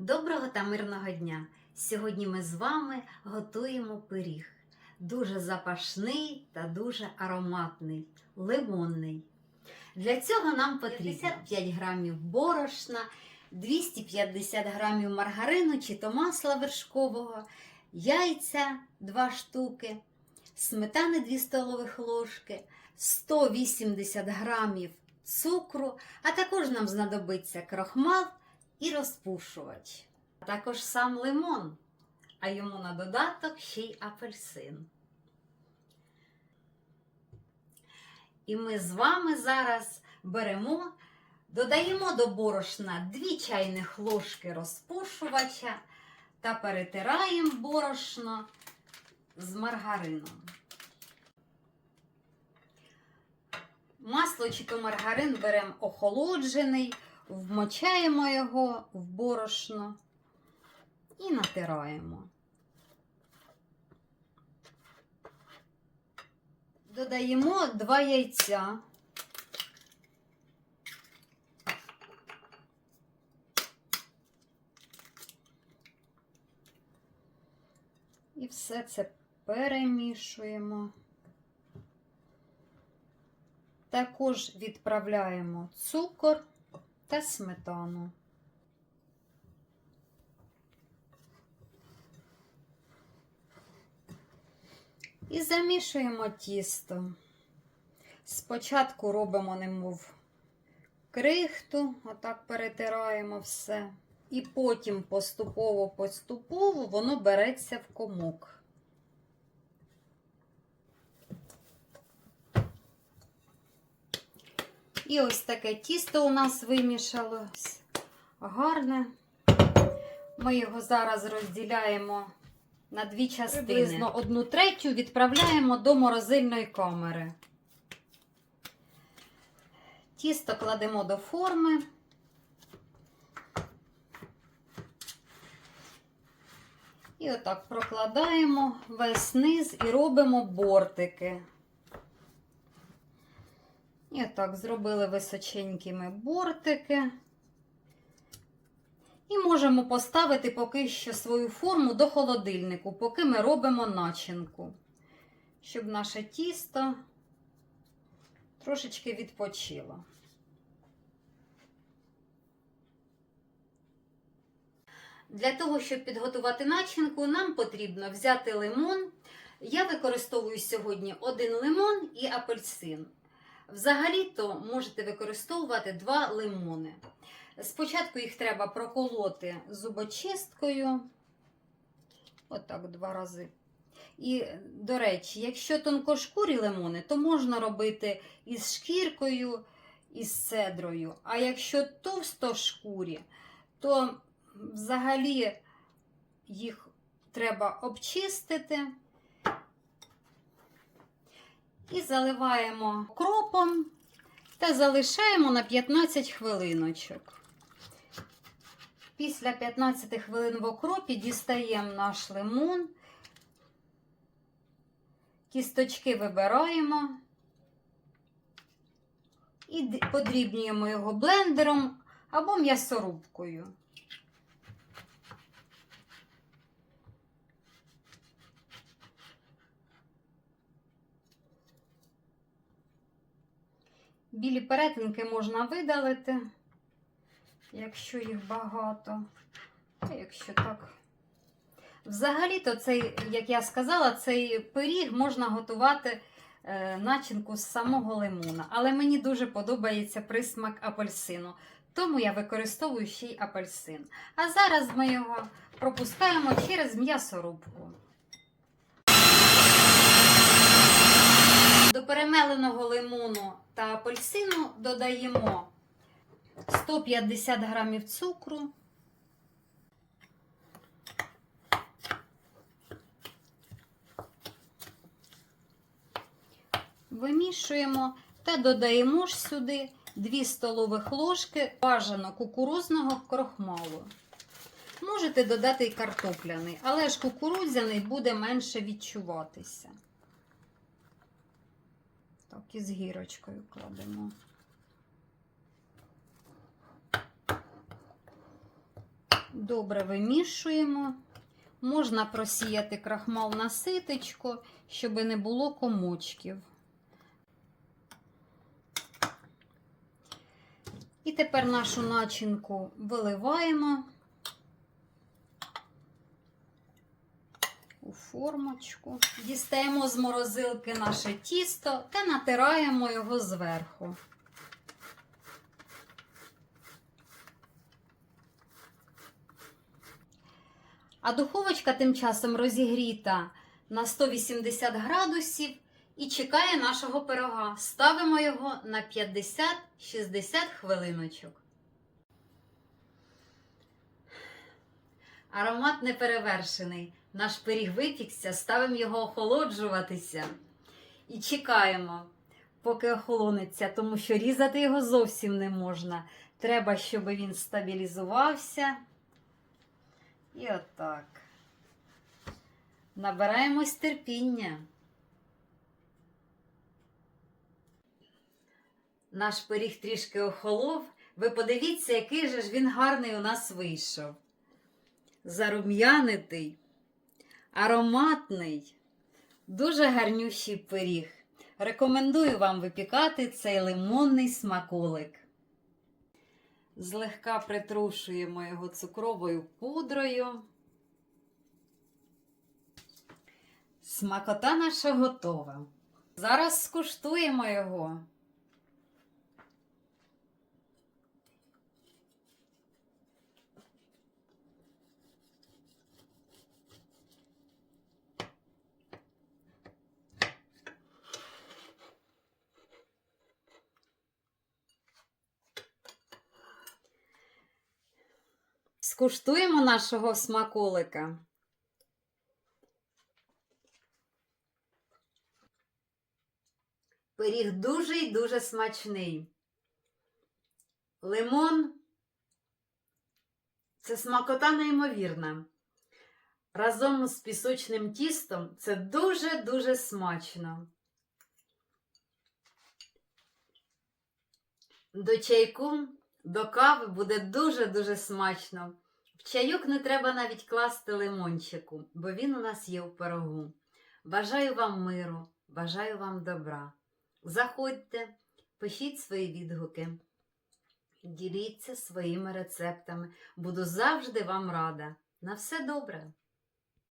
Доброго та мирного дня! Сьогодні ми з вами готуємо пиріг. Дуже запашний та дуже ароматний, лимонний. Для цього нам потрібно 55 грамів борошна, 250 грамів маргарину чи то масла вершкового, яйця 2 штуки, сметани 2 столових ложки, 180 грамів цукру, а також нам знадобиться крохмал і розпушувач. А також сам лимон, а йому на додаток ще й апельсин. І ми з вами зараз беремо, додаємо до борошна 2 чайних ложки розпушувача та перетираємо борошно з маргарином. Масло чи то маргарин беремо охолоджений, вмочаємо його в борошно і натираємо. Додаємо два яйця. І все це перемішуємо. Також відправляємо цукор та сметану. І замішуємо тісто. Спочатку робимо немов крихту, отак перетираємо все. І потім поступово-поступово воно береться в комок. І ось таке тісто у нас вимішалось гарне. Ми його зараз розділяємо на дві частини. Одну третю відправляємо до морозильної камери. Тісто кладемо до форми. І отак прокладаємо весь низ і робимо бортики. І отак зробили височенькими бортики. І можемо поставити поки що свою форму до холодильнику, поки ми робимо начинку, щоб наше тісто трошечки відпочило. Для того, щоб підготувати начинку, нам потрібно взяти лимон. Я використовую сьогодні один лимон і апельсин. Взагалі-то можете використовувати два лимони. Спочатку їх треба проколоти зубочисткою. Отак два рази. І, до речі, якщо тонкошкурі лимони, то можна робити із шкіркою, із цедрою. А якщо товстошкурі, то взагалі їх треба обчистити. І заливаємо кропом та залишаємо на 15 хвилиночок. Після 15 хвилин в окропі дістаємо наш лимон, кісточки вибираємо і подрібнюємо його блендером або м'ясорубкою. Білі перетинки можна видалити, якщо їх багато. Якщо так. Взагалі-то цей, як я сказала, цей пиріг можна готувати е, начинку з самого лимона. Але мені дуже подобається присмак апельсину. Тому я використовую ще й апельсин. А зараз ми його пропускаємо через м'ясорубку. До перемеленого лимону та апельсину додаємо 150 грамів цукру, вимішуємо та додаємо ж сюди 2 столових ложки бажано кукурузного крохмалу. Можете додати і картопляний, але ж кукурудзяний буде менше відчуватися. Так, і з гірочкою кладемо. Добре вимішуємо. Можна просіяти крахмал на ситечко, щоб не було комочків. І тепер нашу начинку виливаємо у формочку. Дістаємо з морозилки наше тісто та натираємо його зверху. А духовочка тим часом розігріта на 180 градусів і чекає нашого пирога. Ставимо його на 50-60 хвилиночок. Аромат неперевершений. Наш пиріг випікся, ставимо його охолоджуватися і чекаємо, поки охолонеться, тому що різати його зовсім не можна. Треба, щоб він стабілізувався. І отак. Набираємось терпіння. Наш пиріг трішки охолов. Ви подивіться, який же ж він гарний у нас вийшов. Зарум'янитий, ароматний, дуже гарнющий пиріг. Рекомендую вам випікати цей лимонний смаколик. Злегка притрушуємо його цукровою пудрою. Смакота наша готова. Зараз скуштуємо його. Скуштуємо нашого смаколика. Пиріг дуже й дуже смачний. Лимон це смакота неймовірна. Разом з пісочним тістом це дуже-дуже смачно. До чайку, до кави буде дуже-дуже смачно. В чайок не треба навіть класти лимончику, бо він у нас є у пирогу. Бажаю вам миру, бажаю вам добра. Заходьте, пишіть свої відгуки, діліться своїми рецептами. Буду завжди вам рада. На все добре!